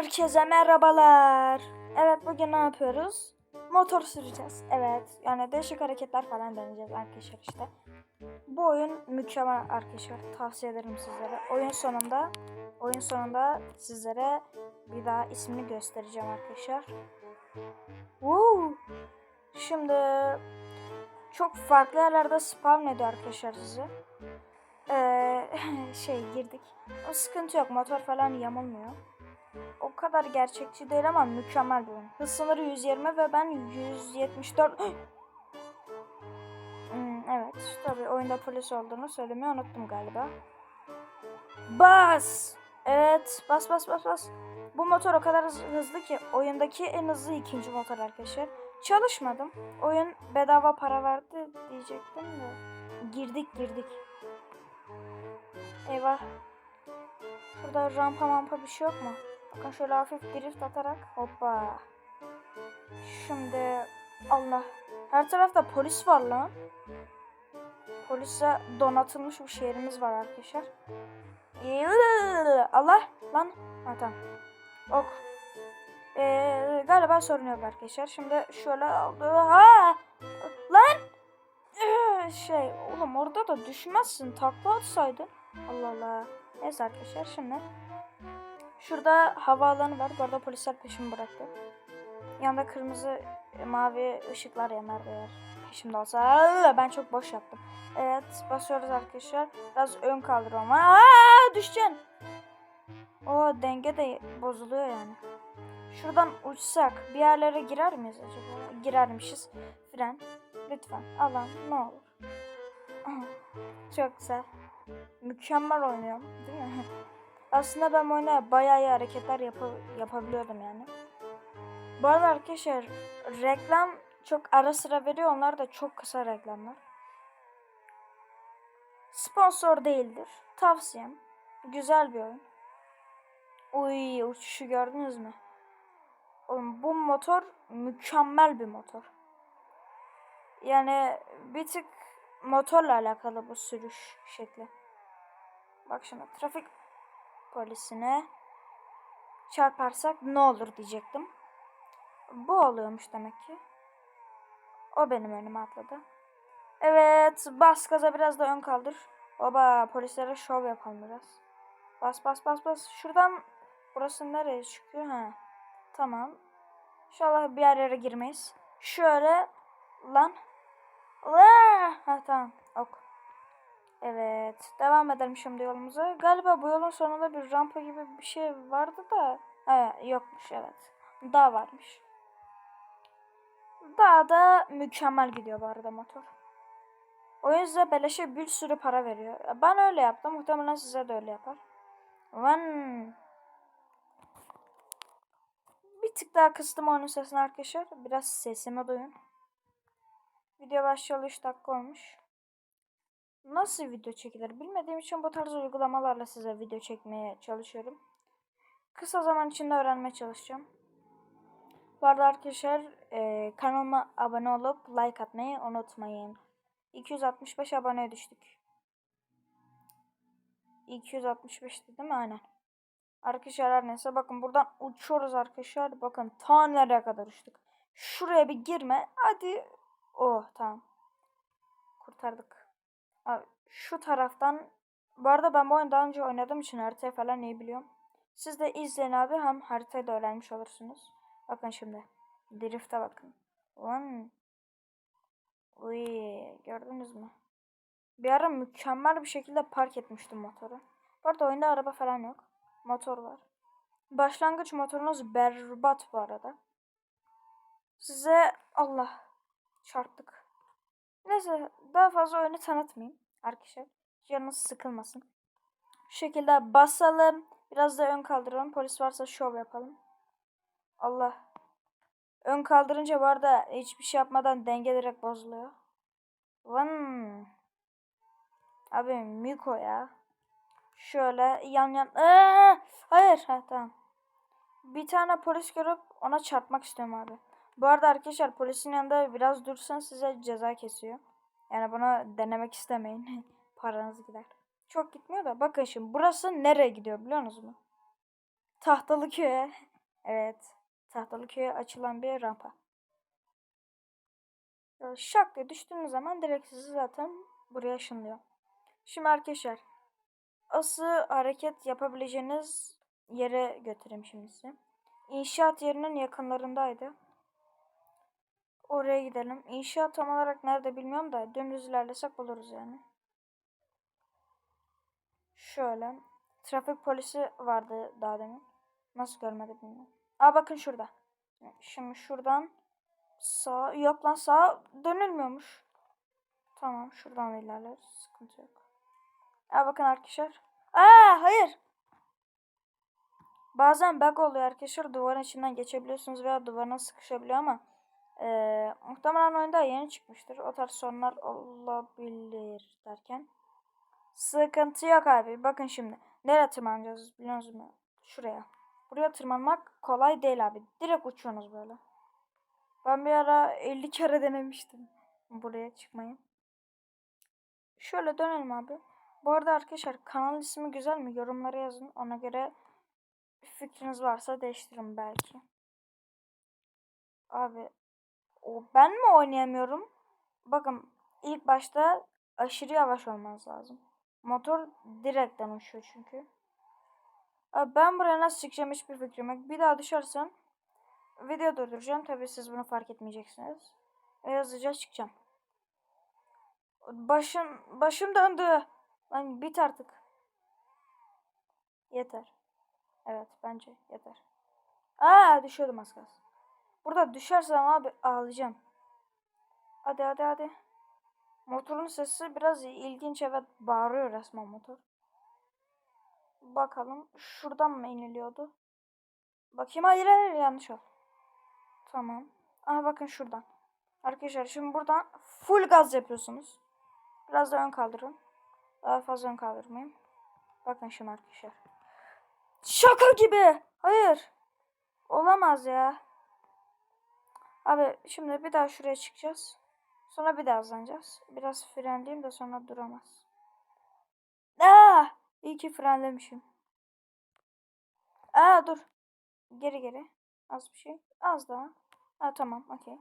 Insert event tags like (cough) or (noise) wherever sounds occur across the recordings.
Herkese merhabalar. Evet bugün ne yapıyoruz? Motor süreceğiz. Evet yani değişik hareketler falan deneyeceğiz arkadaşlar işte. Bu oyun mükemmel arkadaşlar. Tavsiye ederim sizlere. Oyun sonunda oyun sonunda sizlere bir daha ismini göstereceğim arkadaşlar. Woo! Şimdi çok farklı yerlerde spawn ediyor arkadaşlar sizi. Ee, (laughs) şey girdik. O sıkıntı yok. Motor falan yamulmuyor. O kadar gerçekçi değil ama mükemmel bir oyun. Hız sınırı 120 ve ben 174. (gasps) hmm, evet. Tabii oyunda polis olduğunu söylemeyi unuttum galiba. Bas! Evet. Bas bas bas bas. Bu motor o kadar hız- hızlı ki oyundaki en hızlı ikinci motor arkadaşlar. Çalışmadım. Oyun bedava para verdi diyecektim de. Girdik girdik. Eyvah. Burada rampa mampa bir şey yok mu? Şöyle hafif drift atarak. Hoppa. Şimdi Allah. Her tarafta polis var lan. Polise donatılmış bir şehrimiz var arkadaşlar. Allah lan. Ha tamam. Ok. Ee, galiba sorun yok arkadaşlar. Şimdi şöyle ha lan şey oğlum orada da düşmezsin takla atsaydın. Allah Allah. Neyse arkadaşlar şimdi şurada havaalanı var. Bu arada polisler peşimi bıraktı. Yanında kırmızı e, mavi ışıklar yanar eğer peşimde olsa. Ben çok boş yaptım. Evet basıyoruz arkadaşlar. Biraz ön kaldırıyorum. Aa düşeceksin. O denge de bozuluyor yani. Şuradan uçsak bir yerlere girer miyiz acaba? Girermişiz. Fren. Lütfen. Alan ne olur. Çok güzel. Mükemmel oynuyorum değil mi? (laughs) Aslında ben bu oyunda bayağı iyi hareketler yapa- yapabiliyordum yani. Bu arada arkadaşlar reklam çok ara sıra veriyor. Onlar da çok kısa reklamlar. Sponsor değildir. Tavsiyem. Güzel bir oyun. Uy uçuşu gördünüz mü? Oğlum bu motor mükemmel bir motor. Yani bir tık motorla alakalı bu sürüş şekli. Bak şimdi trafik polisine çarparsak ne olur diyecektim. Bu oluyormuş demek ki. O benim önüme atladı. Evet bas gaza biraz da ön kaldır. Oba polislere şov yapalım biraz. Bas bas bas bas. Şuradan burası nereye çıkıyor? Ha. Tamam. İnşallah bir yerlere girmeyiz. Şöyle lan. Aa! Ha tamam. Ok. Evet. Devam edelim şimdi yolumuza. Galiba bu yolun sonunda bir rampa gibi bir şey vardı da. Ha, yokmuş evet. Dağ varmış. Dağ da mükemmel gidiyor bu arada motor. O yüzden beleşe bir sürü para veriyor. Ben öyle yaptım. Muhtemelen size de öyle yapar. Van. Bir tık daha kıstım onun sesini arkadaşlar. Biraz sesimi duyun. Video başlayalı 3 dakika olmuş. Nasıl video çekilir bilmediğim için bu tarz uygulamalarla size video çekmeye çalışıyorum. Kısa zaman içinde öğrenmeye çalışacağım. Bu arada arkadaşlar e, kanalıma abone olup like atmayı unutmayın. 265 aboneye düştük. 265 değil mi? Aynen. Arkadaşlar her neyse bakın buradan uçuyoruz arkadaşlar. Bakın ta nereye kadar uçtuk. Şuraya bir girme. Hadi. Oh tamam. Kurtardık. Şu taraftan bu arada ben bu oyunu daha önce oynadığım için haritayı falan iyi biliyorum. Siz de izleyin abi hem haritayı da öğrenmiş olursunuz. Bakın şimdi. Drift'e bakın. Lan. Uy, gördünüz mü? Bir ara mükemmel bir şekilde park etmiştim motoru. Bu arada oyunda araba falan yok. Motor var. Başlangıç motorunuz berbat bu arada. Size Allah çarptık. Neyse daha fazla oyunu tanıtmayayım arkadaşlar. Canınız sıkılmasın. Şu şekilde basalım. Biraz da ön kaldıralım. Polis varsa şov yapalım. Allah. Ön kaldırınca bu arada hiçbir şey yapmadan denge direkt bozuluyor. Van. Abi Miko ya. Şöyle yan yan. Aa, hayır. Ha, tamam. Bir tane polis görüp ona çarpmak istiyorum abi. Bu arada arkadaşlar polisin yanında biraz dursan size ceza kesiyor. Yani bunu denemek istemeyin. (laughs) Paranız gider. Çok gitmiyor da bakın şimdi burası nereye gidiyor biliyor musunuz mu? Tahtalı köye. (laughs) Evet. Tahtalı köye açılan bir rampa. Böyle şak diye düştüğünüz zaman direkt sizi zaten buraya ışınlıyor. Şimdi arkadaşlar asıl hareket yapabileceğiniz yere götüreyim şimdi sizi. İnşaat yerinin yakınlarındaydı. Oraya gidelim. İnşaat tam olarak nerede bilmiyorum da dümdüz ilerlesek buluruz yani. Şöyle. Trafik polisi vardı daha demin. Nasıl görmedi bilmiyorum. Aa bakın şurada. Şimdi şuradan sağ yok lan sağ dönülmüyormuş. Tamam şuradan ilerleriz. Sıkıntı yok. Aa bakın arkadaşlar. Aa hayır. Bazen bug oluyor arkadaşlar. Duvarın içinden geçebiliyorsunuz veya duvarına sıkışabiliyor ama ee, muhtemelen oyunda yeni çıkmıştır. O tarz sorunlar olabilir derken. Sıkıntı yok abi. Bakın şimdi. Nereye tırmanacağız biliyor musunuz? Şuraya. Buraya tırmanmak kolay değil abi. Direkt uçuyorsunuz böyle. Ben bir ara 50 kere denemiştim. Buraya çıkmayı. Şöyle dönelim abi. Bu arada arkadaşlar kanal ismi güzel mi? Yorumlara yazın. Ona göre fikriniz varsa değiştirin belki. Abi o ben mi oynayamıyorum? Bakın ilk başta aşırı yavaş olmanız lazım. Motor direkten uçuyor çünkü. Ben buraya nasıl çıkacağım hiçbir fikrim yok. Bir daha düşersem video durduracağım. Tabii siz bunu fark etmeyeceksiniz. Ve hızlıca çıkacağım. Başım başım döndü. Lan bit artık. Yeter. Evet bence yeter. Aa düşüyordum az kalsın. Burada düşersem abi ağlayacağım. Hadi hadi hadi. Motorun sesi biraz ilginç evet bağırıyor resmen motor. Bakalım şuradan mı iniliyordu? Bakayım hayır hayır yanlış ol. Tamam. Aha bakın şuradan. Arkadaşlar şimdi buradan full gaz yapıyorsunuz. Biraz da ön kaldırın. Daha fazla ön kaldırmayayım. Bakın şimdi arkadaşlar. Şaka gibi. Hayır. Olamaz ya. Abi şimdi bir daha şuraya çıkacağız. Sonra bir daha hızlanacağız. Biraz frenleyeyim de sonra duramaz. Aa! İyi ki frenlemişim. Aa dur. Geri geri. Az bir şey. Az daha. Ha tamam okey.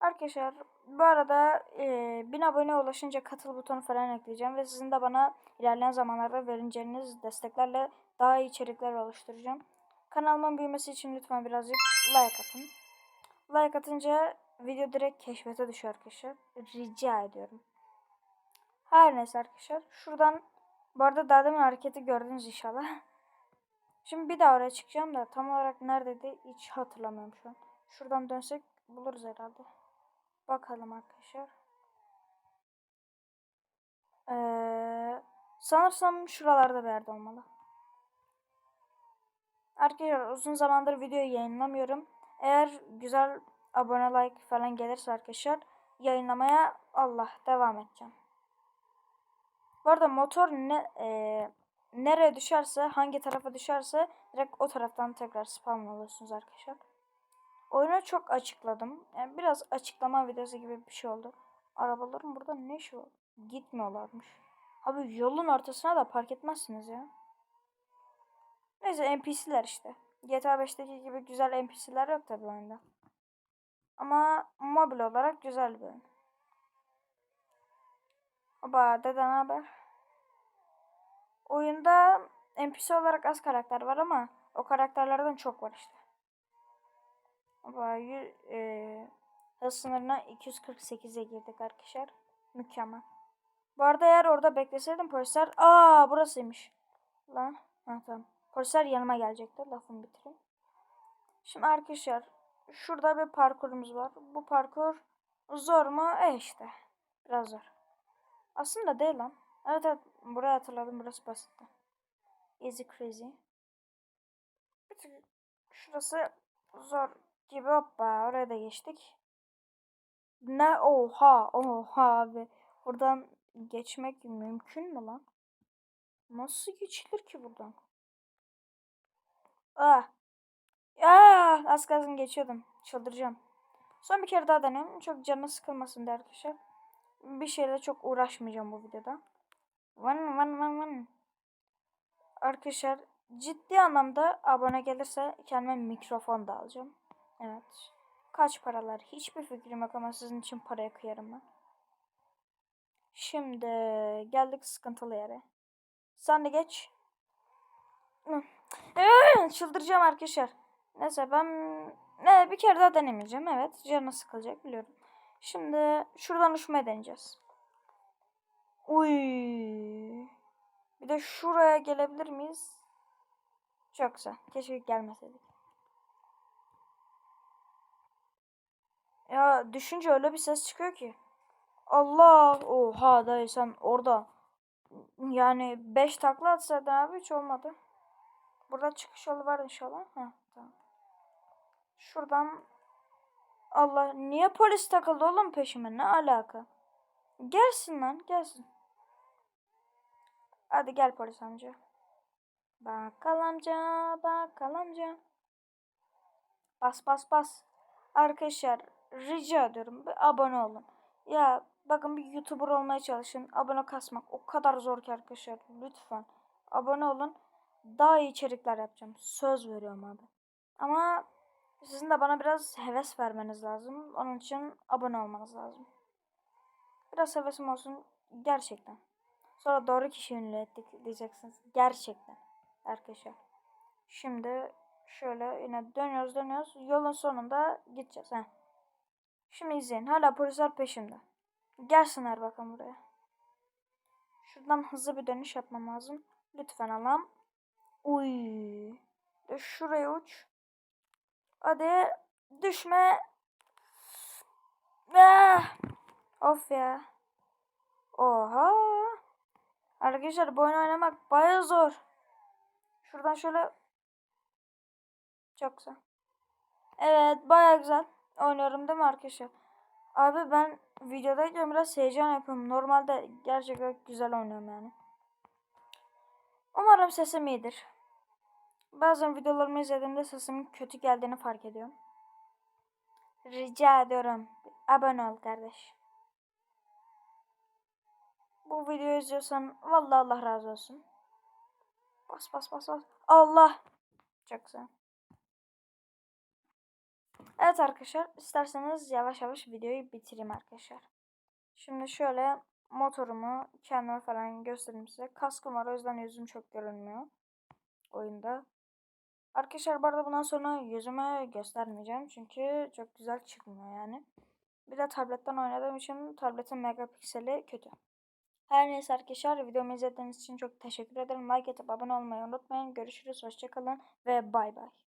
Arkadaşlar bu arada e, 1000 abone ulaşınca katıl butonu falan ekleyeceğim ve sizin de bana ilerleyen zamanlarda vereceğiniz desteklerle daha iyi içerikler oluşturacağım. Kanalımın büyümesi için lütfen birazcık like atın. Like atınca video direkt keşfete düşüyor arkadaşlar. Rica ediyorum. Her neyse arkadaşlar. Şuradan bu arada daha demin hareketi gördünüz inşallah. (laughs) Şimdi bir daha oraya çıkacağım da tam olarak neredeydi hiç hatırlamıyorum şu an. Şuradan dönsek buluruz herhalde. Bakalım arkadaşlar. Ee, sanırsam şuralarda bir yerde olmalı. Arkadaşlar uzun zamandır video yayınlamıyorum. Eğer güzel abone like falan gelirse arkadaşlar yayınlamaya Allah devam edeceğim. Bu arada motor ne e, nereye düşerse hangi tarafa düşerse direkt o taraftan tekrar spawn oluyorsunuz arkadaşlar. Oyunu çok açıkladım. Yani biraz açıklama videosu gibi bir şey oldu. Arabaların burada ne işi? Gitmiyorlarmış. Abi yolun ortasına da park etmezsiniz ya. Neyse NPC'ler işte. GTA 5'teki gibi güzel NPC'ler yok tabi oyunda. Ama mobil olarak güzel bir oyun. Oba dede ne haber? Oyunda NPC olarak az karakter var ama o karakterlerden çok var işte. Oba e, hız sınırına 248'e girdik arkadaşlar. Mükemmel. Bu arada eğer orada bekleseydim polisler... Aa burasıymış. Lan. Ha tamam. Polisler yanıma gelecekti. Lafımı bitireyim. Şimdi arkadaşlar şurada bir parkurumuz var. Bu parkur zor mu? E işte. Biraz zor. Aslında değil lan. Evet evet. Burayı hatırladım. Burası basitti. Easy crazy. Bir şurası zor gibi. Hoppa. Oraya da geçtik. Ne? Oha. Oha abi. Buradan geçmek mümkün mü lan? Nasıl geçilir ki buradan? Ah. Ya az kalsın geçiyordum. Çıldıracağım. Son bir kere daha deneyim. Çok canı sıkılmasın diye arkadaşlar. Bir şeyle çok uğraşmayacağım bu videoda. Van van van van. Arkadaşlar ciddi anlamda abone gelirse kendime mikrofon da alacağım. Evet. Kaç paralar? Hiçbir fikrim yok ama sizin için paraya kıyarım ben. Şimdi geldik sıkıntılı yere. Sen de geç. Çıldıracağım arkadaşlar. Neyse ben ne bir kere daha denemeyeceğim. Evet canı sıkılacak biliyorum. Şimdi şuradan uçmaya deneyeceğiz. Uy. Bir de şuraya gelebilir miyiz? Çok güzel. Keşke gelmeseydik. Ya düşünce öyle bir ses çıkıyor ki. Allah! Oha dayı sen orada. Yani 5 takla atsaydın abi hiç olmadı. Burada çıkış yolu var inşallah. Heh, tamam. Şuradan Allah niye polis takıldı oğlum peşime ne alaka? Gelsin lan gelsin. Hadi gel polis amca. Bakkal amca bakkal amca. Bas bas bas. Arkadaşlar rica ediyorum bir abone olun. Ya bakın bir YouTuber olmaya çalışın. Abone kasmak o kadar zor ki arkadaşlar. Lütfen abone olun. Daha iyi içerikler yapacağım. Söz veriyorum abi. Ama sizin de bana biraz heves vermeniz lazım. Onun için abone olmanız lazım. Biraz hevesim olsun gerçekten. Sonra doğru kişi ünlü ettik diyeceksiniz. Gerçekten arkadaşlar. Şimdi şöyle yine dönüyoruz dönüyoruz. Yolun sonunda gideceğiz. Heh. Şimdi izleyin. Hala polisler peşimde. Gelsinler bakın buraya. Şuradan hızlı bir dönüş yapmam lazım. Lütfen Allah'ım. Uy. De şuraya uç. Hadi düşme. Ah. Of ya. Oha. Arkadaşlar bu oyunu oynamak baya zor. Şuradan şöyle. Çok güzel. Evet baya güzel. Oynuyorum değil mi arkadaşlar? Abi ben videodayken biraz heyecan yapıyorum. Normalde gerçekten güzel oynuyorum yani. Umarım sesim iyidir. Bazen videolarımı izlediğimde sesimin kötü geldiğini fark ediyorum. Rica ediyorum. Abone ol kardeş. Bu videoyu izliyorsan vallahi Allah razı olsun. Bas bas bas bas. Allah. Çok güzel. Evet arkadaşlar isterseniz yavaş yavaş videoyu bitireyim arkadaşlar. Şimdi şöyle motorumu kendime falan göstereyim size. Kaskım var o yüzden yüzüm çok görünmüyor oyunda. Arkadaşlar bu arada bundan sonra yüzümü göstermeyeceğim. Çünkü çok güzel çıkmıyor yani. Bir de tabletten oynadığım için tabletin megapikseli kötü. Her neyse arkadaşlar videomu izlediğiniz için çok teşekkür ederim. Like atıp abone olmayı unutmayın. Görüşürüz. Hoşçakalın ve bay bay.